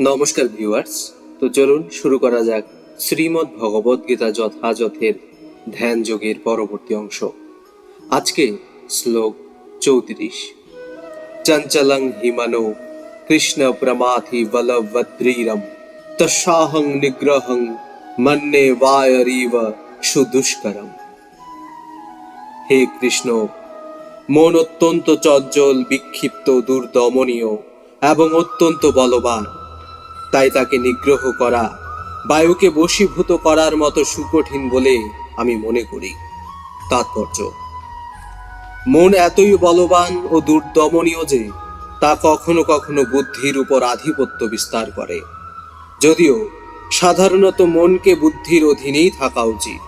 নমস্কার ভিউয়ার্স, তো চলুন শুরু করা যাক শ্রীমদ্ ভগবদ গীতা যথাযথের ধ্যান যোগের পরবর্তী অংশ। আজকে শ্লোক চৌত্রিশ। চঞ্চলং হিমানো কৃষ্ণ প্রমাথি বলভদ্রীরম তসাহং নিগ্রহং মন্যে বায়রিব সুদুষ্করম। হে কৃষ্ণ, মন অত্যন্ত চঞ্চল, বিক্ষিপ্ত, দুর্দমনীয় এবং অত্যন্ত বলবান। তাই তাকে নিগ্রহ করা, বায়ুকে বশীভূত করার মতো সুকঠিন বলে আমি মনে করি। তাৎপর্য। মন এতই বলবান ও দুর্দমনীয় যে, তা কখনো কখনো বুদ্ধির উপর আধিপত্য বিস্তার করে। যদিও সাধারণত মনকে বুদ্ধির অধীনেই থাকা উচিত।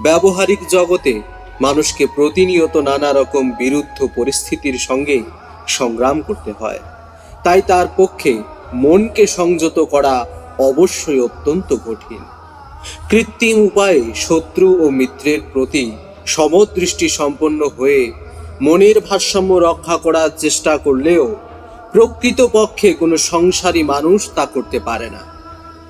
ব্যবহারিক জগতে মানুষকে প্রতিনিয়ত নানা রকম বিরুদ্ধ পরিস্থিতির সঙ্গে সংগ্রাম করতে হয়। তাই তার পক্ষে মনকে সংযত করা অবশ্যই অত্যন্ত কঠিন। কৃত্রিম উপায়ে শত্রু ও মিত্রের প্রতি সমদৃষ্টি সম্পন্ন হয়ে মনের ভারসাম্য রক্ষা করার চেষ্টা করলেও প্রকৃতপক্ষে কোনো সংসারী মানুষ তা করতে পারে না।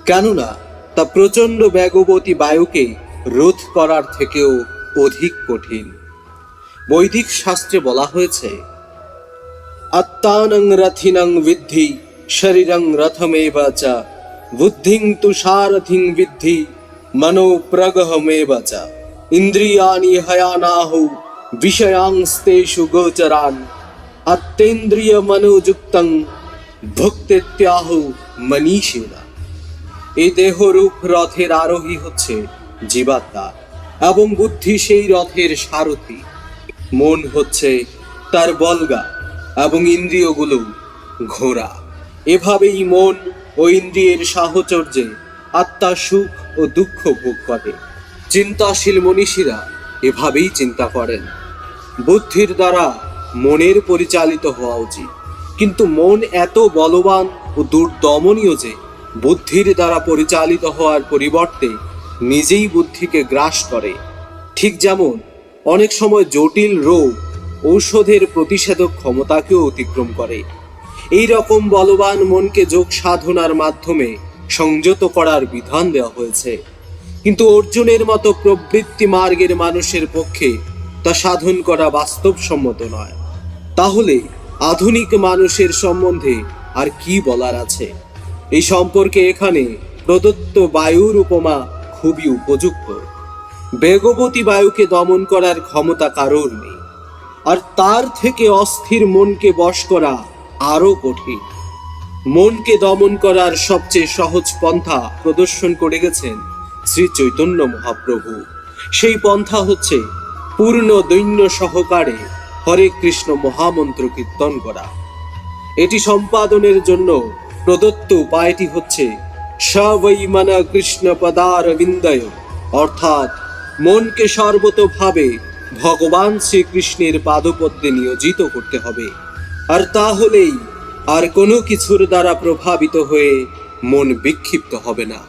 কেননা তা প্রচণ্ড বেগবতী বায়ুকে রোধ করার থেকেও অধিক কঠিন। বৈদিক শাস্ত্রে বলা হয়েছে, আত্মানং রথিনং বিদ্ধি শরীরং রথমেব চ বুদ্ধিং তু সারথিং বিদ্ধি, মনো প্রগহমেব চ ইন্দ্রিয়াণি হয়ানাহু, বিষয়াংস্তেষু গোচরান অত্যেন্দ্রিয় মনোযুক্তং ভুক্তিত্যাহু মনীষেনা। এই দেহরূপ রথের আরোহী হচ্ছে জীবাত্মা, এবং বুদ্ধি সেই রথের সারথি। মন হচ্ছে তার বলগা, এবং ইন্দ্রিয়গুলো ঘোড়া। এভাবেই মন ও ইন্দ্রিয়ের সাহচর্যে আত্মা সুখ ও দুঃখ ভোগ করে। চিন্তাশীল মনীষীরা এভাবেই চিন্তা করেন। বুদ্ধির দ্বারা মনের পরিচালিত হওয়া উচিত। কিন্তু মন এত বলবান ও দুর্দমনীয় যে বুদ্ধির দ্বারা পরিচালিত হওয়ার পরিবর্তে নিজেই বুদ্ধিকে গ্রাস করে। ঠিক যেমন অনেক সময় জটিল রোগ ঔষধের প্রতিষেধক ক্ষমতাকেও অতিক্রম করে। এই রকম বলবান মনকে যোগ সাধনার মাধ্যমে সংযত করার বিধান দেওয়া হয়েছে। কিন্তু অর্জুনের মতো প্রবৃত্তি মার্গের মানুষের পক্ষে তা সাধন করা বাস্তবসম্মত নয়। তাহলে আধুনিক মানুষের সম্বন্ধে আর কি বলার আছে? এই সম্পর্কে এখানে প্রদত্ত বায়ুর উপমা খুবই উপযুক্ত। বেগবতী বায়ুকে দমন করার ক্ষমতা কারোর নেই। আর তার থেকে অস্থির মনকে বশ করা আরও কঠিন। মনকে দমন করার সবচেয়ে সহজ পন্থা প্রদর্শন করে গেছেন শ্রী চৈতন্য মহাপ্রভু। সেই পন্থা হচ্ছে পূর্ণ দৈন্য সহকারে হরে কৃষ্ণ মহামন্ত্র কীর্তন করা। এটি সম্পাদনের জন্য প্রদত্ত উপায়টি হচ্ছে সবই মন কৃষ্ণ পদার বিন্দয় অর্থাৎ মনকে সর্বতভাবে ভগবান শ্রীকৃষ্ণের পাদপদ্মে নিয়োজিত করতে হবে। আর তাহলেই আর কোনো কিছুর দ্বারা প্রভাবিত হয়ে মন বিক্ষিপ্ত হবে না।